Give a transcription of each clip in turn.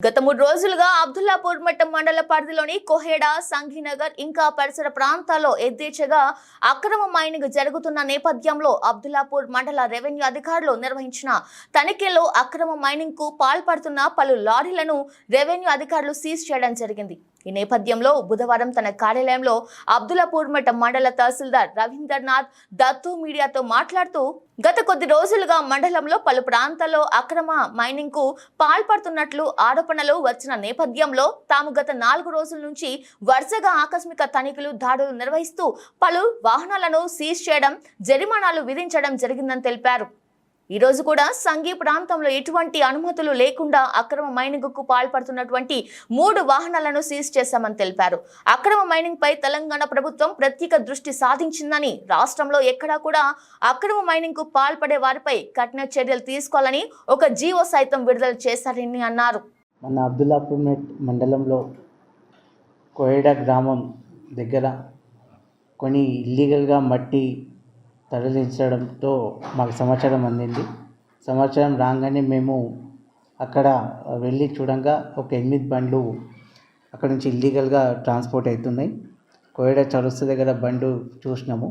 గత మూడు రోజులుగా అబ్దుల్లాపూర్ మట్టం మండల పరిధిలోని కోహేడా సంఘీనగర్ ఇంకా పరిసర ప్రాంతాల్లో ఎద్దేచగా అక్రమ మైనింగ్ జరుగుతున్న నేపథ్యంలో అబ్దుల్లాపూర్ మండల రెవెన్యూ అధికారులు నిర్వహించిన తనిఖీలో అక్రమ మైనింగ్కు పాల్పడుతున్న పలు లారీలను రెవెన్యూ అధికారులు సీజ్ చేయడం జరిగింది. ఈ నేపథ్యంలో బుధవారం తన కార్యాలయంలో అబ్దుల్లాపూర్ మఠం మండల తహసీల్దార్ రవీంద్రనాథ్ దత్తు మీడియాతో మాట్లాడుతూ గత కొద్ది రోజులుగా మండలంలో పలు ప్రాంతాల్లో అక్రమ మైనింగ్కు పాల్పడుతున్నట్లు ఆరోపణలు వచ్చిన నేపథ్యంలో తాము గత నాలుగు రోజుల నుంచి వరుసగా ఆకస్మిక తనిఖీలు దాడులు నిర్వహిస్తూ పలు వాహనాలను సీజ్ చేయడం జరిమానాలు విధించడం జరిగిందని తెలిపారు. ఈ రోజు కూడా సంఘీ ప్రాంతంలో ఎటువంటి అనుమతులు లేకుండా అక్రమ మైనింగ్కు పాల్పడుతున్నటువంటి మూడు వాహనాలను సీజ్ చేశామని తెలిపారు. అక్రమ మైనింగ్ పై తెలంగాణ ప్రభుత్వం ప్రత్యేక దృష్టి సాధించిందని రాష్ట్రంలో ఎక్కడా కూడా అక్రమ మైనింగ్కు పాల్పడే వారిపై కఠిన చర్యలు తీసుకోవాలని ఒక జీవో సైతం విడుదల చేశారని అన్నారు. మన అబ్దుల్లాపూర్ మండలంలో కోయడ గ్రామం దగ్గర కొన్ని ఇల్లీగల్గా మట్టి తరలించడంతో మాకు సమాచారం అందింది. సమాచారం రాగానే మేము అక్కడ వెళ్ళి చూడంగా ఒక ఎనిమిది బండ్లు అక్కడ నుంచి ఇల్లీగల్గా ట్రాన్స్పోర్ట్ అవుతున్నాయి. కోయడ చౌరస్తా దగ్గర బండ్లు చూసినాము.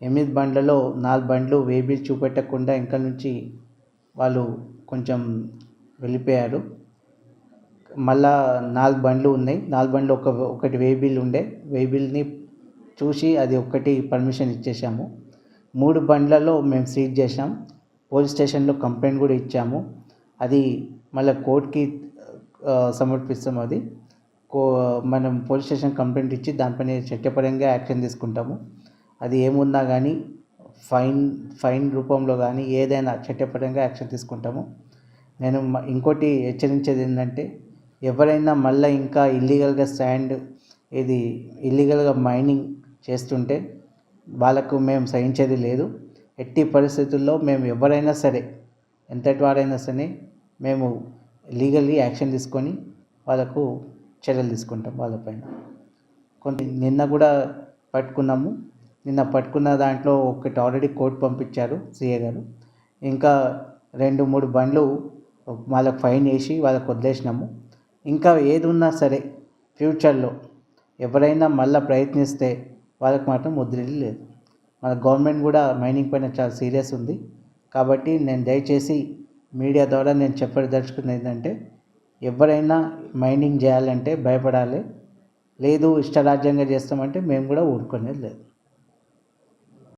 ఎనిమిది బండ్లలో నాలుగు బండ్లు వేబీలు చూపెట్టకుండా ఇంకా నుంచి వాళ్ళు కొంచెం వెళ్ళిపోయారు. మళ్ళా నాలుగు బండ్లు ఉన్నాయి. నాలుగు బండ్లు ఒక ఒకటి వేబిల్ ఉండే. వేబిల్ని చూసి అది ఒక్కటి పర్మిషన్ ఇచ్చేసాము. మూడు బండ్లలో మేము సీజ్ చేసాం పోలీస్ స్టేషన్లో కంప్లైంట్ కూడా ఇచ్చాము. అది మళ్ళీ కోర్టుకి సమర్పిస్తాం అది. కో మనం పోలీస్ స్టేషన్ కంప్లైంట్ ఇచ్చి దానిపైన చట్టపరంగా యాక్షన్ తీసుకుంటాము. అది ఏమున్నా కానీ ఫైన్ ఫైన్ రూపంలో కానీ ఏదైనా చట్టపరంగా యాక్షన్ తీసుకుంటాము. నేను ఇంకోటి హెచ్చరించేది ఏంటంటే ఎవరైనా మళ్ళీ ఇంకా ఇల్లీగల్గా శాండ్ ఇది ఇల్లీగల్గా మైనింగ్ చేస్తుంటే వాళ్ళకు మేము సహించేది లేదు. ఎట్టి పరిస్థితుల్లో మేము ఎవరైనా సరే ఎంతటి వారైనా సరే మేము లీగల్లీ యాక్షన్ తీసుకొని వాళ్ళకు చర్యలు తీసుకుంటాం వాళ్ళపైన కొన్ని నిన్న కూడా పట్టుకున్నాము. నిన్న పట్టుకున్న దాంట్లో ఒకటి ఆల్రెడీ కోర్టు పంపించారు సీఏ గారు. ఇంకా రెండు మూడు బండ్లు వాళ్ళకు ఫైన్ వేసి వాళ్ళకి వదిలేసినాము. ఇంకా ఏది ఉన్నా సరే ఫ్యూచర్లో ఎవరైనా మళ్ళీ ప్రయత్నిస్తే వాళ్ళకి మాత్రం ముద్రలు లేదు. మన గవర్నమెంట్ కూడా మైనింగ్ పైన చాలా సీరియస్ ఉంది. కాబట్టి నేను దయచేసి మీడియా ద్వారా నేను చెప్పదలుచుకున్నది ఏంటంటే ఎవరైనా మైనింగ్ చేయాలంటే భయపడాలి. లేదు ఇష్టరాజ్యంగా చేస్తామంటే మేము కూడా ఊరుకునేది లేదు.